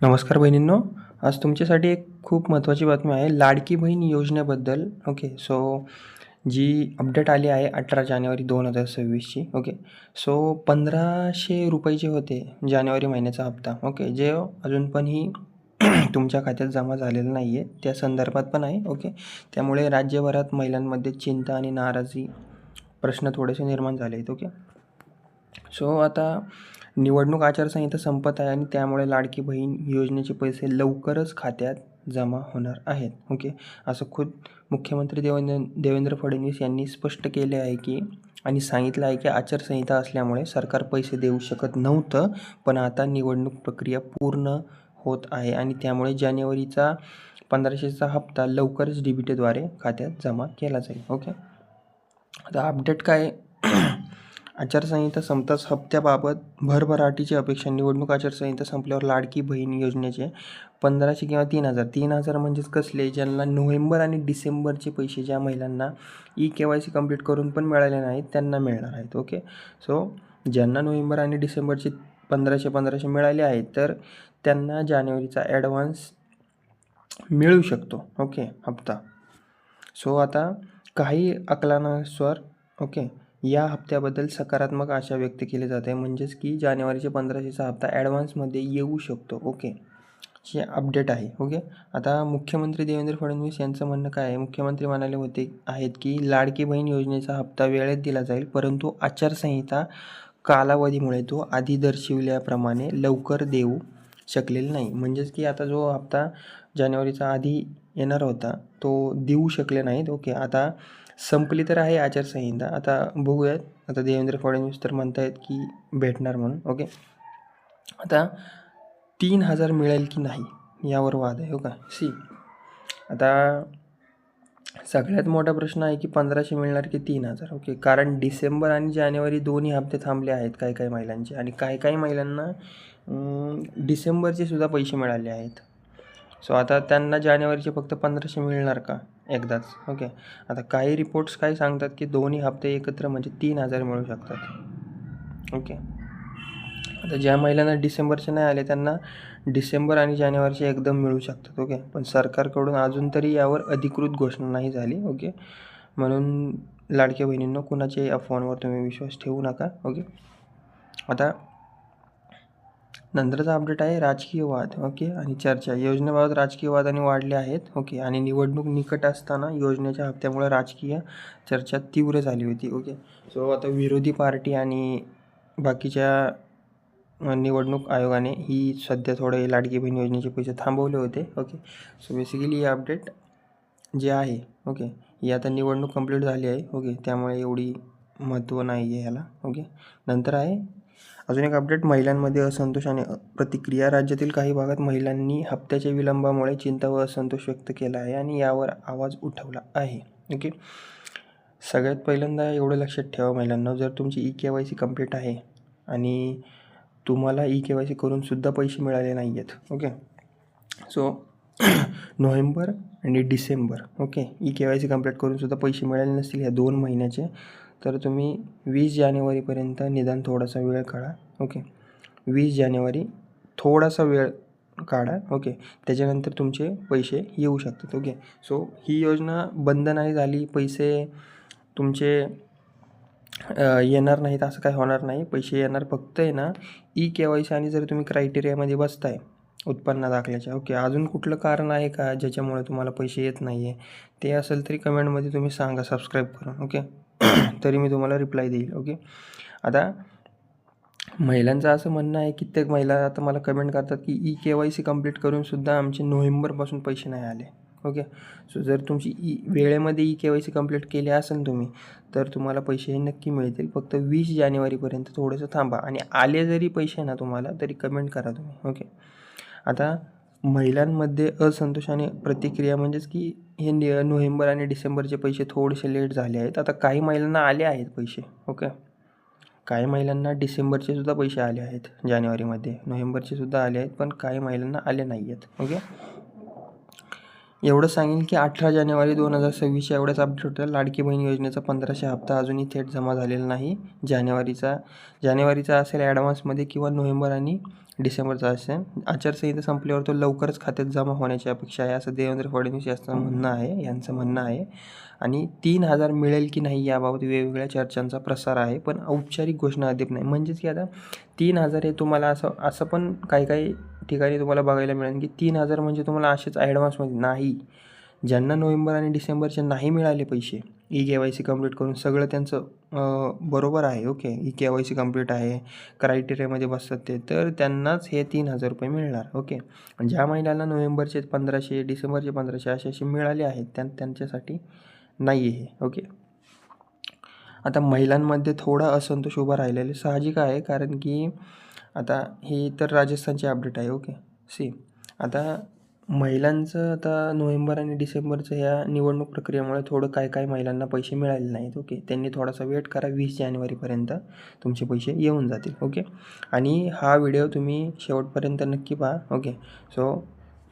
नमस्कार बहिणींनो आज तुमच्यासाठी एक खूप महत्त्वाची बातमी आहे लाडकी बहीण योजनेबद्दल. ओके सो जी अपडेट आली आहे अठरा जानेवारी दोन हजार सव्वीसची ओके. सो पंधराशे रुपये जे होते जानेवारी महिन्याचा हप्ता ओके. जे अजून पण ही तुमच्या खात्यात जमा झालेलं नाही आहे त्या संदर्भात पण आहे ओके. त्यामुळे राज्यभरात महिलांमध्ये चिंता आणि नाराजी प्रश्न थोडेसे निर्माण झाले आहेत ओके. सो आता निवडणूक आचारसंहिता संपत आहे आणि त्यामुळे लाडकी बहीण योजनेचे पैसे लवकरच खात्यात जमा होणार आहेत. ओके असं खुद मुख्यमंत्री देवेंद्र देवेंद्र फडणवीस यांनी स्पष्ट केले आहे की आणि सांगितलं आहे की आचारसंहिता असल्यामुळे सरकार पैसे देऊ शकत नव्हतं पण आता निवडणूक प्रक्रिया पूर्ण होत आहे आणि त्यामुळे जानेवारीचा पंधराशेचा हप्ता लवकरच डी बी टीद्वारे खात्यात जमा केला जाईल. ओके आता अपडेट काय आचारसंहिता संपताच हप्त्याबाबत भरभराटीची अपेक्षा. निवडणूक आचारसंहिता संपल्यावर लाडकी बहीण योजनेचे पंधराशे किंवा तीन हजार. तीन हजार म्हणजेच कसले? ज्यांना नोव्हेंबर आणि डिसेंबरचे पैसे ज्या महिलांना E K Y C complete करून पण मिळाले नाहीत त्यांना मिळणार आहेत. ओके? सो ज्यांना नोव्हेंबर आणि डिसेंबरचे पंधराशे पंधराशे मिळाले आहेत तर त्यांना जानेवारीचा ॲडव्हान्स मिळू शकतो. ओके? हप्ता. सो आता काही आकलनानुसार ओके? या हप्त्याबद्दल सकारात्मक आशा व्यक्त केली जाते. म्हणजेच की जानेवारीचे पंधराशेचा हप्ता ॲडव्हान्समध्ये येऊ शकतो. ओके. हे अपडेट आहे. ओके. आता मुख्यमंत्री देवेंद्र फडणवीस यांचं म्हणणं काय आहे? मुख्यमंत्री म्हणाले होते आहेत की लाडकी बहीण योजनेचा हप्ता वेळेत दिला जाईल परंतु आचारसंहिता कालावधीमुळे तो आधी दर्शविल्याप्रमाणे लवकर देऊ शकलेला नाही. म्हणजेच की आता जो हप्ता जानेवारीचा आधी येणार होता तो देऊ शकले नाहीत. ओके. आता संपली तर आहे आचारसंहिता. आता बघूयात. आता देवेंद्र फडणवीस तर म्हणतायत की भेटणार म्हणून. ओके? आता तीन हजार मिळेल की नाही यावर वाद आहे. हो का? सी. आता सगळ्यात मोठा प्रश्न आहे की पंधराशे मिळणार की तीन हजार? ओके? कारण डिसेंबर आणि जानेवारी दोन्ही हप्ते थांबले आहेत काही काही महिलांचे. आणि काही काही महिलांना डिसेंबरचे सुद्धा पैसे मिळाले आहेत. सो आता त्यांना जानेवारीचे फक्त पंधराशे मिळणार का? एकदाच. ओके. आता काही रिपोर्ट्स काय सांगतात की दोन्ही हप्ते एकत्र म्हणजे तीन हजार मिळू शकतात. ओके. आता ज्या महिलांना डिसेंबरचे नाही आले त्यांना डिसेंबर आणि जानेवारीचे एकदम मिळू शकतात. ओके. पण सरकारकडून अजून तरी यावर अधिकृत घोषणा नाही झाली. ओके. म्हणून लाडक्या बहिणींना कुणाच्याही अफवांवर तुम्ही विश्वास ठेवू नका. ओके. आता नंतरचा अपडेट आहे राजकीय वाद ओके आणि चर्चा. योजनेबाबत राजकीय वाद आणि वाढले आहेत ओके आणि निवडणूक निकट असताना योजनेच्या हप्त्यामुळे राजकीय चर्चा तीव्र झाली होती ओके सो आता विरोधी पार्टी आणि बाकीच्या निवडणूक आयोगाने ही सध्या थोडे लाडकी बहीण योजनेचे पैसे थांबवले होते ओके सो बेसिकली ही अपडेट जे आहे ओके ही आता निवडणूक कंप्लीट झाली आहे ओके त्यामुळे एवढी महत्त्व नाही आहे ह्याला ओके नंतर आहे अजून एक अपडेट महिलांमध्ये असंतोष आणि प्रतिक्रिया. राज्यातील काही भागात महिलांनी हप्त्याच्या विलंबामुळे चिंता व असंतोष व्यक्त केला आहे आणि यावर आवाज उठवला आहे. ओके? सगळ्यात पहिल्यांदा एवढं लक्षात ठेवा महिलांना जर तुमची E K Y C complete आहे आणि तुम्हाला ई के वाय सी करूनसुद्धा पैसे मिळाले नाही आहेत ओके? सो नोव्हेंबर आणि December. Okay? E K Y C complete करूनसुद्धा पैसे मिळाले नसतील ह्या दोन महिन्याचे. तर तुम्ही वीस जानेवारीपर्यंत निदान थोडासा वेळ काढा ओके? वीस जानेवारी थोडासा वेळ काढा ओके? त्याच्यानंतर तुमचे पैसे येऊ शकतात ओके? सो ही योजना बंद नाही झाली पैसे तुमचे येणार नाहीत असं काय होणार नाही. पैसे येणार फक्त आहे ना ई के वाय सी आणि जर तुम्ही क्रायटेरियामध्ये बसताय उत्पन्न दाखल्याच्या ओके? अजून कुठलं कारण आहे का ज्याच्यामुळे तुम्हाला पैसे येत नाही आहे ते असेल तरी कमेंटमध्ये तुम्ही सांगा सबस्क्राईब करून ओके? तरी मी तुम्हाला रिप्लाय देईल ओके आता महिलांचं असं म्हणणं आहे कित्येक महिला आता मला कमेंट करतात की E K Y C complete करूनसुद्धा आमचे नोव्हेंबरपासून पैसे नाही आले ओके सो जर तुमची ई वेळेमध्ये E K Y C complete केली असेल तुम्ही तर तुम्हाला पैसे हे नक्की मिळतील. फक्त वीस जानेवारीपर्यंत थोडंसं थांबा आणि आले जरी पैसे ना तुम्हाला तरी कमेंट करा तुम्ही ओके आता महिलांमध्ये असंतोष आणि प्रतिक्रिया म्हणजेच की हे नि नोव्हेंबर आणि डिसेंबरचे पैसे थोडेसे लेट झाले आहेत. आता काही महिलांना आले आहेत पैसे ओके? काही महिलांना डिसेंबरचे सुद्धा पैसे आले आहेत जानेवारीमध्ये. नोव्हेंबरचे सुद्धा आले आहेत पण काही महिलांना आले नाही आहेत ओके? एवढं सांगेन की अठरा जानेवारी दोन हजार सव्वीसच्या एवढ्याच अपडेट होतं लाडकी बहीण योजनेचा पंधराशे हप्ता अजूनही थेट जमा झालेला नाही. जानेवारीचा जानेवारीचा असेल ॲडव्हान्समध्ये किंवा नोव्हेंबर आणि डिसेंबरचा असेल. आचारसंहिता संपल्यावर तो लवकरच खात्यात जमा होण्याची अपेक्षा आहे असं देवेंद्र फडणवीस यांचं म्हणणं आहे. यांचं म्हणणं आहे. आणि तीन हजार मिळेल की नाही याबाबत वेगवेगळ्या चर्चांचा प्रसार आहे पण औपचारिक घोषणा अद्याप नाही. म्हणजेच की आता तीन हजार हे तुम्हाला असं असं पण काही काही ठिकाणी तुम्हाला बघायला मिळेल की तीन हजार म्हणजे तुम्हाला असेच ॲडव्हान्समध्ये नाही. ज्यांना नोव्हेंबर आणि डिसेंबरचे नाही मिळाले पैसे E K Y C complete करून सगळं त्यांचं बरोबर आहे okay E K Y C complete आहे क्रायटेरियामध्ये बसतात ते तर त्यांनाच हे तीन हजार रुपये मिळणार ओके ज्या महिन्याला नोव्हेंबरचे पंधराशे डिसेंबरचे पंधराशे असे असे मिळाले आहेत त्यां त्यांच्यासाठी नाही आहे हे ओके आता महिलांमध्ये थोडा असंतोष उभा राहिलेला साहजिक आहे कारण की आता हे तर राजस्थानचे अपडेट आहे ओके सी आता महिलांचं आता नोव्हेंबर आणि डिसेंबरचं ह्या निवडणूक प्रक्रियेमुळे थोडं काय काय महिलांना पैसे मिळाले नाहीत ओके त्यांनी थोडासा वेट करा वीस जानेवारीपर्यंत तुमचे पैसे येऊन जातील ओके आणि हा व्हिडिओ तुम्ही शेवटपर्यंत नक्की पहा ओके सो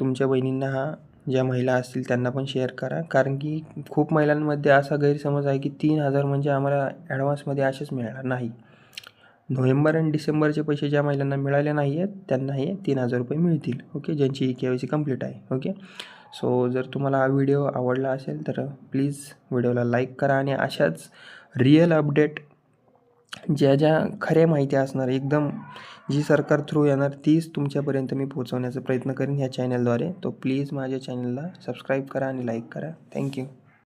तुमच्या बहिणींना हा ज्या महिला असतील त्यांना पण शेअर करा. कारण की खूप महिलांमध्ये असा गैरसमज आहे की तीन हजार म्हणजे आम्हाला ॲडव्हान्समध्ये असेच मिळणार नाही. नोव्हेंबर आणि डिसेंबरचे पैसे ज्या महिलांना मिळाले नाही आहेत त्यांना हे तीन हजार रुपये मिळतील ओके? ज्यांची E K Y C complete आहे ओके? सो जर तुम्हाला हा व्हिडिओ आवडला असेल तर प्लीज व्हिडिओला लाईक करा आणि अशाच रिअल अपडेट ज्या ज्या खऱ्या माहिती असणार एकदम जी सरकार थ्रू येणार तीच तुमच्यापर्यंत मी पोहोचवण्याचा प्रयत्न करेन ह्या चॅनलद्वारे तो प्लीज माझ्या चॅनलला सबस्क्राईब करा आणि लाईक करा. थँक्यू